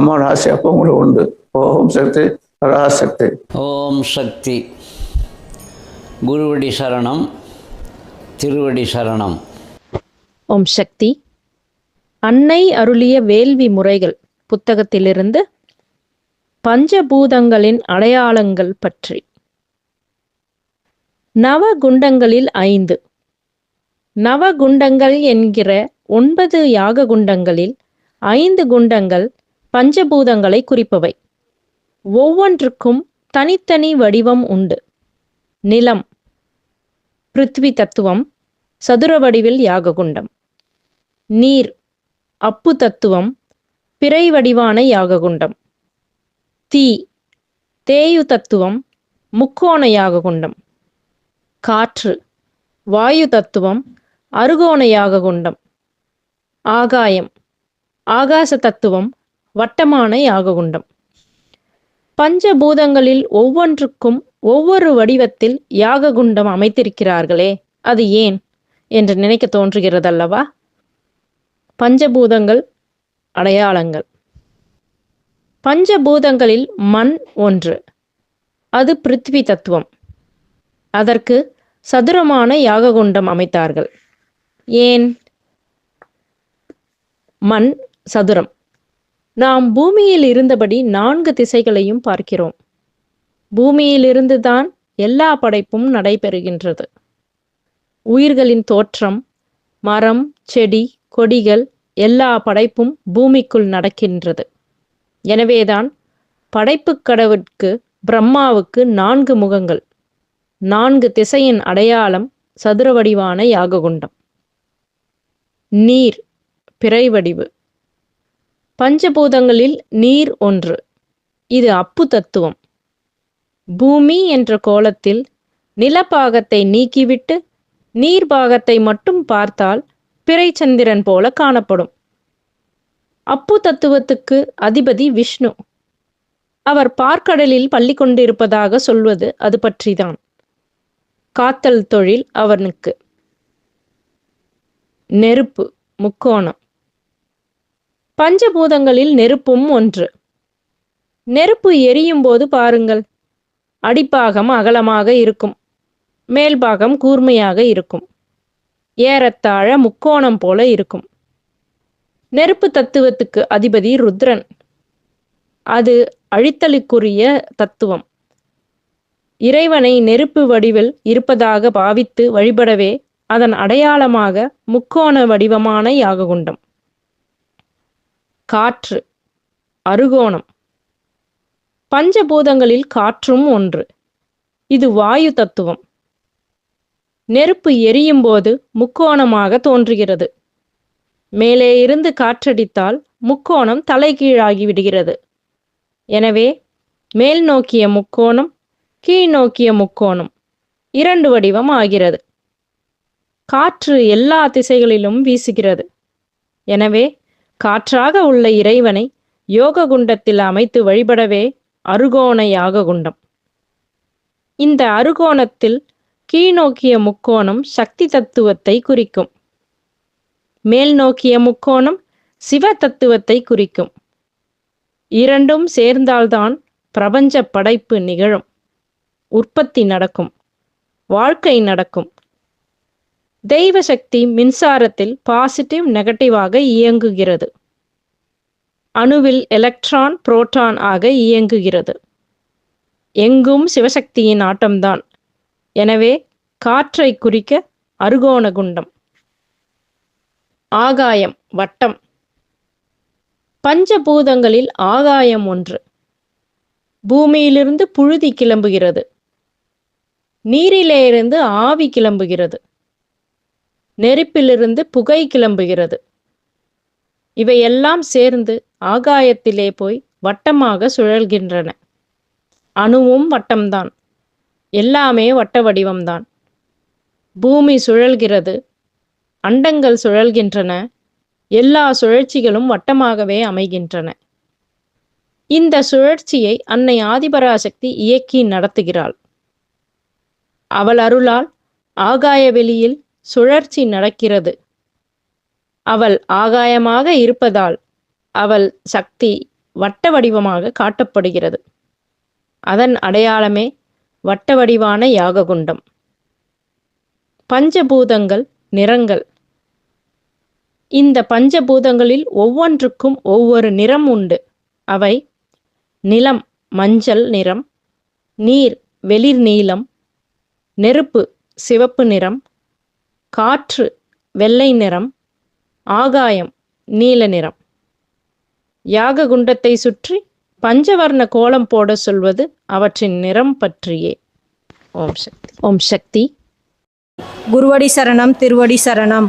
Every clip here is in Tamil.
அம்மாவோட ஆசை அப்போ உங்களுக்கு உண்டு. ஓம் சக்தி பராசக்தி. ஓம் சக்தி. குருவடி சரணம் திருவடி சரணம். ஓம் சக்தி. அன்னை அருளிய வேள்வி முறைகள் புத்தகத்திலிருந்து பஞ்சபூதங்களின் அடையாளங்கள் பற்றி. நவகுண்டங்களில் ஐந்து. நவகுண்டங்கள் என்கிற ஒன்பது யாக குண்டங்களில் ஐந்து குண்டங்கள் பஞ்சபூதங்களை குறிப்பவை. ஒவ்வொன்றுக்கும் தனித்தனி வடிவம் உண்டு. நிலம் பிருத்வி தத்துவம் சதுர வடிவில் யாககுண்டம். நீர் அப்பு தத்துவம் பிறை வடிவான யாககுண்டம். தீ தேயு தத்துவம் முக்கோண யாககுண்டம். காற்று வாயு தத்துவம் அருகோண யாககுண்டம். ஆகாயம் ஆகாச தத்துவம் வட்டமான யாககுண்டம். பஞ்சபூதங்களில் ஒவ்வொன்றுக்கும் ஒவ்வொரு வடிவத்தில் யாககுண்டம் அமைத்திருக்கிறார்களே அது ஏன் என்று நினைக்க தோன்றுகிறதல்லவா? பஞ்சபூதங்கள் அடையாளங்கள். பஞ்சபூதங்களில் மண் ஒன்று அது பிருத்வி தத்துவம். அதற்கு சதுரமான யாககுண்டம் அமைத்தார்கள். ஏன்? மண் சதுரம். நாம் பூமியில் இருந்தபடி நான்கு திசைகளையும் பார்க்கிறோம். பூமியிலிருந்து தான் எல்லா படைப்பும் நடைபெறுகின்றது. உயிர்களின் தோற்றம் மரம் செடி கொடிகள் எல்லா படைப்பும் பூமிக்குள் நடக்கின்றது. எனவேதான் படைப்பு கடவுட்கு பிரம்மாவுக்கு நான்கு முகங்கள் நான்கு திசையின் அடையாளம் சதுரவடிவான யாககுண்டம். நீர் பிறை வடிவு பஞ்சபூதங்களில் நீர் ஒன்று. இது அப்பு தத்துவம். பூமி என்ற கோலத்தில் நிலப்பாகத்தை நீக்கிவிட்டு நீர்பாகத்தை மட்டும் பார்த்தால் பிறைச்சந்திரன் போல காணப்படும். அப்பு தத்துவத்துக்கு அதிபதி விஷ்ணு. அவர் பார்க்கடலில் பள்ளி கொண்டிருப்பதாக சொல்வது அது பற்றிதான். காத்தல் தொழில் அவனுக்கு. நெருப்பு முக்கோணம். பஞ்சபூதங்களில் நெருப்பும் ஒன்று. நெருப்பு எரியும் போது பாருங்கள் அடிப்பாகம் அகலமாக இருக்கும் மேல்பாகம் கூர்மையாக இருக்கும் ஏறத்தாழ முக்கோணம் போல இருக்கும். நெருப்பு தத்துவத்துக்கு அதிபதி ருத்ரன். அது அழித்தலுக்குரிய தத்துவம். இறைவனை நெருப்பு வடிவில் இருப்பதாக பாவித்து வழிபடவே அதன் அடையாளமாக முக்கோண வடிவமான யாககுண்டம் காற்று அருகோணம். பஞ்சபூதங்களில் காற்றும் ஒன்று. இது வாயு தத்துவம். நெருப்பு எரியும் போது முக்கோணமாக தோன்றுகிறது. மேலே இருந்து காற்றடித்தால் முக்கோணம் தலைகீழாகி விடுகிறது எனவே மேல் நோக்கிய முக்கோணம் கீழ் நோக்கிய முக்கோணம் இரண்டு வடிவம் ஆகிறது. காற்று எல்லா திசைகளிலும் வீசுகிறது. எனவே காற்றாக உள்ள இறைவனை யோக குண்டத்தில் அமைத்து வழிபடவே அருகோண யாக குண்டம். இந்த அருகோணத்தில் கீழ்நோக்கிய முக்கோணம் சக்தி தத்துவத்தை குறிக்கும். மேல் நோக்கிய முக்கோணம் சிவ தத்துவத்தை குறிக்கும். இரண்டும் சேர்ந்தால்தான் பிரபஞ்ச படைப்பு நிகழும். உற்பத்தி நடக்கும். வாழ்க்கை நடக்கும். தெய்வ சக்தி மின்சாரத்தில் பாசிட்டிவ் நெகட்டிவாக இயங்குகிறது. அணுவில் எலக்ட்ரான் புரோட்டான் ஆக இயங்குகிறது. எங்கும் சிவசக்தியின் ஆட்டம்தான். எனவே காற்றை குறிக்க அருகோண குண்டம் ஆகாயம் வட்டம். பஞ்சபூதங்களில் ஆகாயம் ஒன்று. பூமியிலிருந்து புழுதி கிளம்புகிறது. நீரிலே இருந்து ஆவி கிளம்புகிறது. நெருப்பிலிருந்து புகை கிளம்புகிறது. இவையெல்லாம் சேர்ந்து ஆகாயத்திலே போய் வட்டமாக சுழல்கின்றன. அணுவும் வட்டம்தான். எல்லாமே வட்ட வடிவம்தான். பூமி சுழல்கிறது. அண்டங்கள் சுழல்கின்றன. எல்லா சுழற்சிகளும் வட்டமாகவே அமைகின்றன. இந்த சுழற்சியை அன்னை ஆதிபராசக்தி இயக்கி நடத்துகிறாள். அவள் அருளால் ஆகாய வெளியில் சுழற்சி நடக்கிறது. அவள் ஆகாயமாக இருப்பதால் அவள் சக்தி வட்ட வடிவமாக காட்டப்படுகிறது. அதன் அடையாளமே வட்ட வடிவான யாககுண்டம். பஞ்சபூதங்கள் நிறங்கள். இந்த பஞ்சபூதங்களில் ஒவ்வொன்றுக்கும் ஒவ்வொரு நிறம் உண்டு. அவை நிலம் மஞ்சள் நிறம் நீர் வெளிர் நீலம் நெருப்பு சிவப்பு நிறம் காற்று வெள்ளை நிறம் ஆகாயம் நீல நிறம். யாக குண்டத்தை சுற்றி பஞ்சவர்ண கோலம் போட சொல்வது அவற்றின் நிறம் பற்றியே. ஓம் சக்தி. ஓம் சக்தி. குருவடி சரணம் திருவடி சரணம்.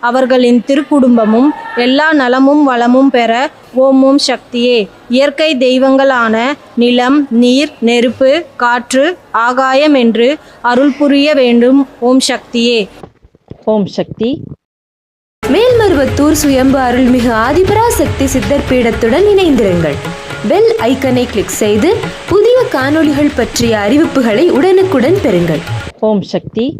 அவர்களின் திருக்குடும்பமும் எல்லா நலமும் வளமும் பெற ஓம் ஓம் சக்தியே. இயற்கை தெய்வங்களான நிலம் நீர் நெருப்பு காற்று ஆகாயம் என்று அருள் புரிய வேண்டும். ஓம் சக்தியே. ஓம் சக்தி. மேல்மருவத்தூர் சுயம்பு அருள்மிகு ஆதிபராசக்தி சித்தர் பீடத்துடன் இணைந்திருங்கள். பெல் ஐக்கனை கிளிக் செய்து புதிய காணொளிகள் பற்றிய அறிவிப்புகளை உடனுக்குடன் பெறுங்கள். ஓம் சக்தி.